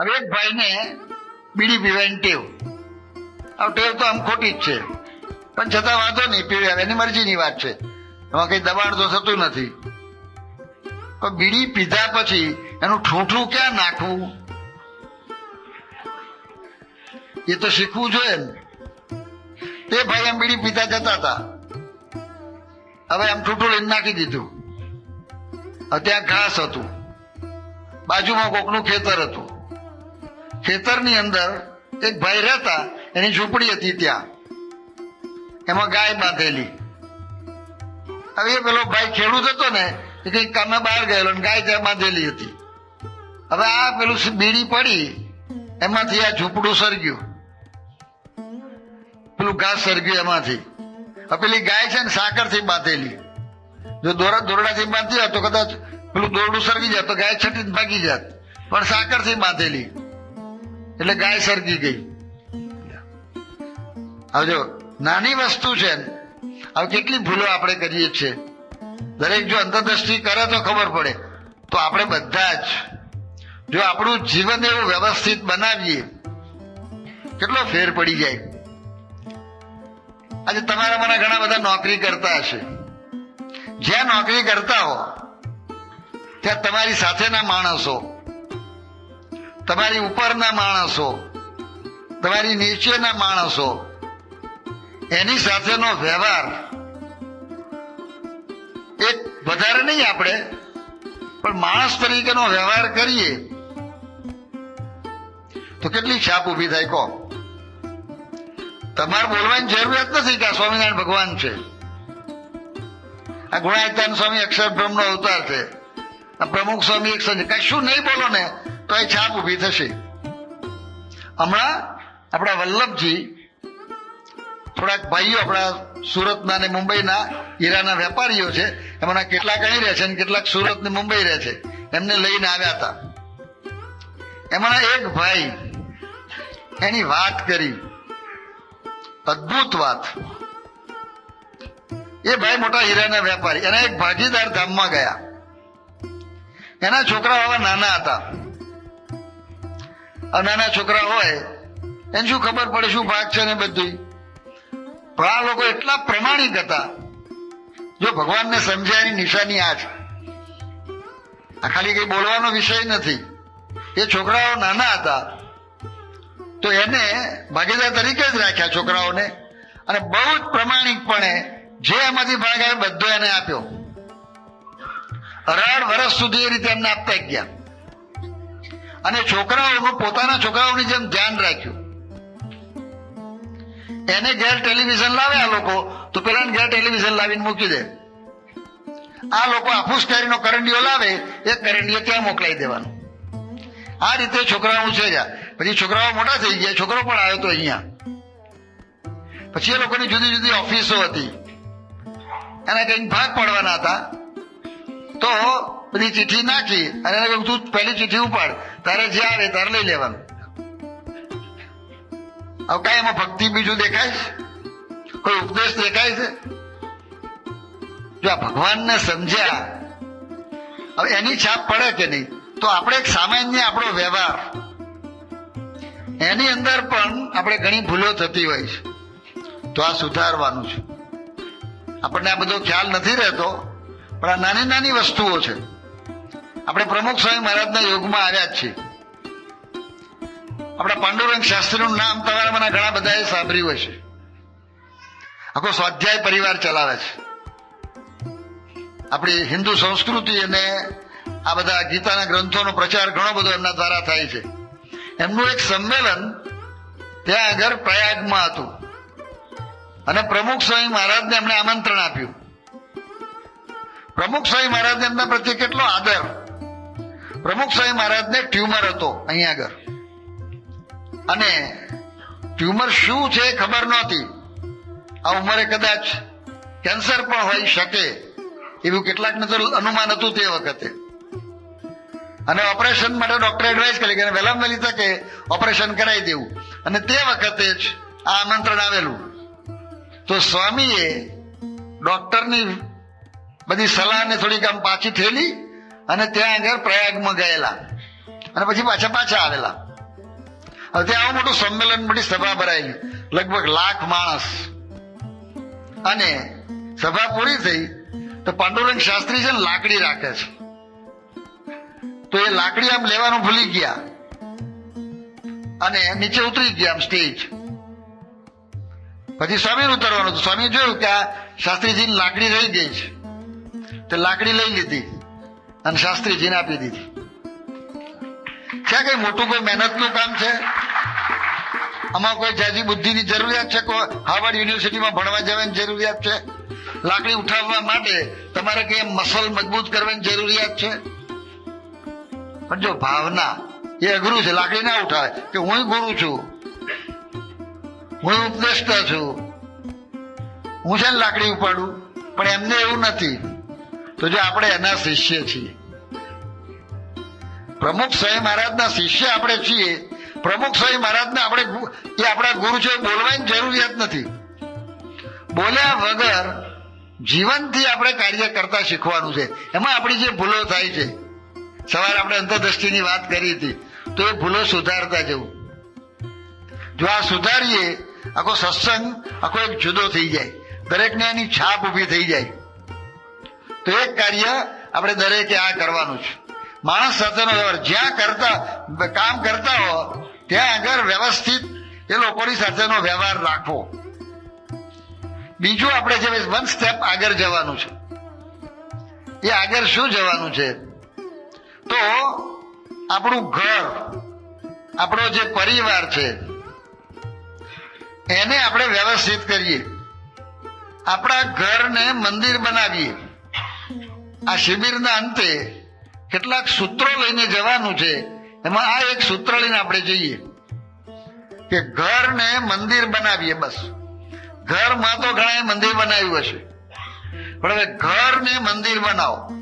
હવે એક ભાઈને બીડી પીવાની ટેવ. હવે ટેવ તો આમ ખોટી જ છે. પણ છતાં વાંધો નહીં, પીવે. એની મરજીની વાત છે. એમાં કઈ દબાણ તો થતું નથી. પણ બીડી પીધા પછી એનું ઠૂઠું ક્યાં નાખવું? એ તો શીખવું જોઈએ ને. તે ભાઈ એમ બીડી પીતા જતા હતા. હવે એમ ઠૂઠું લઈને નાખી દીધું. ત્યાં ઘાસ હતું. બાજુમાં કોકનું ખેતર હતું. ખેતરની અંદર એક ભાઈ રહેતા, એની ઝૂંપડી હતી ત્યાં. એમાં ગાય બાંધેલી. હવે એ પેલો ભાઈ ખેડૂત હતો ને, એ કંઈક કામે બહાર ગયેલો ને ગાય ત્યાં બાંધેલી હતી. હવે આ પેલું બીડી પડી, એમાંથી આ ઝૂંપડું સરગ્યું પેલું ઘાસ સરગ્યું એમાંથી. પેલી ગાય છે ને સાકરથી બાંધેલી. જો દોરા, દોરડાથી બાંધી હોય તો કદાચ પેલું દોરડું સરગી જાય તો ગાય છટીને ભાગી જાત પણ સાકરથી બાંધેલી. એટલે ગાય સરગી ગઈ. હવે જો નાની વસ્તુ છે હવે કેટલી ભૂલો આપણે કરીએ છીએ? દરેક જો અંતરદ્રષ્ટિ કરે તો ખબર પડે. તો આપણે બધા જ જો આપણું જીવન એવું વ્યવસ્થિત બનાવીએ, કેટલો ફેર પડી જાય. આજે તમારા મને ઘણા બધા નોકરી કરતા હશે. જ્યાં નોકરી કરતા હો, ત્યાં તમારી સાથેના માણસો તમારી ઉપરના માણસો, તમારી નીચેના માણસો, એની સાથેનો વ્યવહાર એક વધારે નહીં આપણે, પણ માણસ તરીકેનો વ્યવહાર કરીએ, તો કેટલી છાપ ઊભી થાય, કહો. તમારે બોલવાની જરૂરિયાત નથી કે આ સ્વામિનારાયણ ભગવાન છે. આ ગુણાયતાન સ્વામી અક્ષર બ્રહ્મનો અવતાર છે. આ પ્રમુખ સ્વામી એક સંજય કશું નહીં બોલો ને તો એ છાપ ઊભી થશે. હમણાં આપણા વલ્લભજી, થોડાક ભાઈઓ આપણા સુરતના અને મુંબઈના હીરાના વેપારીઓ છે, એમના કેટલાક અહીં રહે છે અને કેટલાક સુરત ને મુંબઈ રહે છે. એમને લઈને આવ્યા હતા. એમના એક ભાઈ એની વાત કરી. અદ્ભુત વાત. એ ભાઈ મોટા હીરાના વેપારી. એના એક ભાગીદાર ધામમાં ગયા. એના છોકરા નાના હતા. આ નાના છોકરા હોય, એને શું ખબર પડે શું ભાગ છે ને બધું પણ આ લોકો એટલા પ્રમાણિક હતા. જો ભગવાનને સમજાયની નિશાની આ છે. આ ખાલી કઈ બોલવાનો વિષય નથી. એ છોકરાઓ નાના હતા. તો એને ભાગીદાર તરીકે જ રાખ્યા છોકરાઓને. અને બહુ જ પ્રમાણિકપણે જે એમાંથી ભાગ આવે બધો એને આપ્યો. અઢાર વર્ષ સુધી એ રીતે એમને આપતા ગયા. અને છોકરાઓનું પોતાના છોકરાઓની જેમ ધ્યાન રાખ્યું. એને ઘેર ટેલિવિઝન લાવે આ લોકો, તો પેલાને ઘેર ટેલિવિઝન લાવીને મૂકી દે. આ લોકો આફૂસ કેરીનો કરંડીઓ લાવે, એ કરંડીઓ ત્યાં મોકલાઈ દેવાનો? આ રીતે છોકરાઓ છે પછી છોકરાઓ મોટા થઈ ગયા, છોકરો પણ આવ્યો તો અહીંયા. પછી એ લોકોની જુદી જુદી ઓફિસો હતી. એના કંઈક ભાગ પડવાના હતા. તો બધી ચિઠ્ઠી નાખી અને એને કહ્યું, તું પહેલી ચિઠ્ઠી ઉપાડ. તારે જે આવે તારે લઈ લેવાનું. હવે કઈ એમાં ભક્તિ બીજું દેખાય છે? કોઈ ઉપદેશ દેખાય છે? જો આ ભગવાનને સમજ્યા, હવે એની છાપ પડે કે નહીં? તો આપણે એક સામાન્ય આપણો વ્યવહાર. એની અંદર પણ આપણે ઘણી ભૂલો થતી હોય છે. તો આ સુધારવાનું છે. આપણને આ બધો ખ્યાલ નથી રહેતો, પણ આ નાની નાની વસ્તુઓ છે. આપણે પ્રમુખ સ્વામી મહારાજના યોગમાં આવ્યા છીએ. આપણા પાંડુરંગ શાસ્ત્રીનું નામ તમારા મને ઘણા બધાએ સાંભળ્યું હશે. આખો સ્વાધ્યાય પરિવાર ચલાવે છે. આપણી હિન્દુ સંસ્કૃતિ અને આ બધા ગીતાના ગ્રંથોનો પ્રચાર ઘણો બધો એમના દ્વારા થાય છે. એમનું એક સંમેલન ત્યાં આગળ પ્રયાગમાં હતું. અને પ્રમુખ સ્વામી મહારાજને એમણે આમંત્રણ આપ્યું. પ્રમુખ સ્વામી મહારાજને એમના પ્રત્યે કેટલો આદર. પ્રમુખ સ્વામી મહારાજને ટ્યુમર હતો અહીંયા આગળ. અને ટ્યુમર શું છે ખબર નહોતી. આ ઉંમરે કદાચ કેન્સર પણ હોઈ શકે. એવું કેટલાકને તો અનુમાન હતું તે વખતે. અને ઓપરેશન માટે ડોક્ટરે એડવાઇસ કરી કે વહેલામાં વહેલી તકે ઓપરેશન કરાવી દેવું. અને તે વખતે જ આ આમંત્રણ આવેલું. તો સ્વામીએ ડોક્ટરની બધી સલાહને થોડીક આમ પાછી ઠેલી અને ત્યાં આગળ પ્રયાગમાં ગયેલા. અને પછી પાછા પાછા આવેલા. હવે ત્યાં આવું મોટું સંમેલન મોટી સભા ભરાયેલી લગભગ લાખ માણસ. અને સભા પૂરી થઈ તો પાંડુરંગ શાસ્ત્રી છે ને લાકડી રાખે છે. તો એ લાકડી આમ લેવાનું ભૂલી ગયા. અને નીચે ઉતરી ગયા આમ સ્ટેજ. પછી સ્વામી ઉતરવાનું. સ્વામી જોયું કે આ શાસ્ત્રીજીની લાકડી રહી ગઈ છે. તે લાકડી લઈ લીધી. અને શાસ્ત્રીજીને આપી દીધી. ક્યાં કઈ મોટું કોઈ મહેનતનું કામ છે? આમાં કોઈ જાજી બુદ્ધિની જરૂરિયાત છે? કોઈ હાર્વર્ડ યુનિવર્સિટીમાં ભણવા જવાની જરૂરિયાત છે? લાકડી ઉઠાવવા માટે તમારે કઈ મસલ મજબૂત કરવાની જરૂરિયાત છે? પણ જો ભાવના એ અઘરું છે, લાકડી ના ઉઠાવે, કે હું ગુરુ છું, હું ઉપદેષ્ટા છું, હું છે લાકડી ઉપાડું, પણ એમને એવું નથી. તો જે આપણે એના શિષ્ય છીએ. પ્રમુખ સ્વામી મહારાજના શિષ્ય આપણે છીએ. પ્રમુખ સ્વામી મહારાજને આપણે એ આપણા ગુરુ છે બોલવાની જરૂરિયાત નથી. બોલ્યા વગર જીવનથી આપણે કાર્ય કરતા શીખવાનું છે. એમાં આપણી જે ભૂલો થાય છે. સવારે આપણે અંતરદ્રષ્ટિની વાત કરી હતી, તો એ ભૂલો સુધારતા જવું. જો આ સુધારીએ, આખો સત્સંગ આખો એક જુદો થઈ જાય. દરેકને એની છાપ ઊભી થઈ જાય. તો એક કાર્ય આપણે દરેકે આ કરવાનું છે. માણસ સાથેનો વ્યવહાર. જ્યાં કરતા, કામ કરતા હો, ત્યાં આગળ વ્યવસ્થિત એ લોકોની સાથેનો વ્યવહાર રાખવો. બીજું આપણે જે વન સ્ટેપ આગળ જવાનું છે. એ આગળ શું જવાનું છે? તો આપણું ઘર, આપણો જે પરિવાર છે, એને આપણે વ્યવસ્થિત કરીએ. આપણા ઘરને મંદિર બનાવીએ. આ શિબિરના અંતે કેટલાક સૂત્રો લઈને જવાનું છે. એમાં આ એક સૂત્ર લઈને આપણે જઈએ. કે ઘરને મંદિર બનાવીએ બસ. ઘરમાં તો ઘણા મંદિર બનાવ્યું હશે. પણ હવે ઘરને મંદિર બનાવો.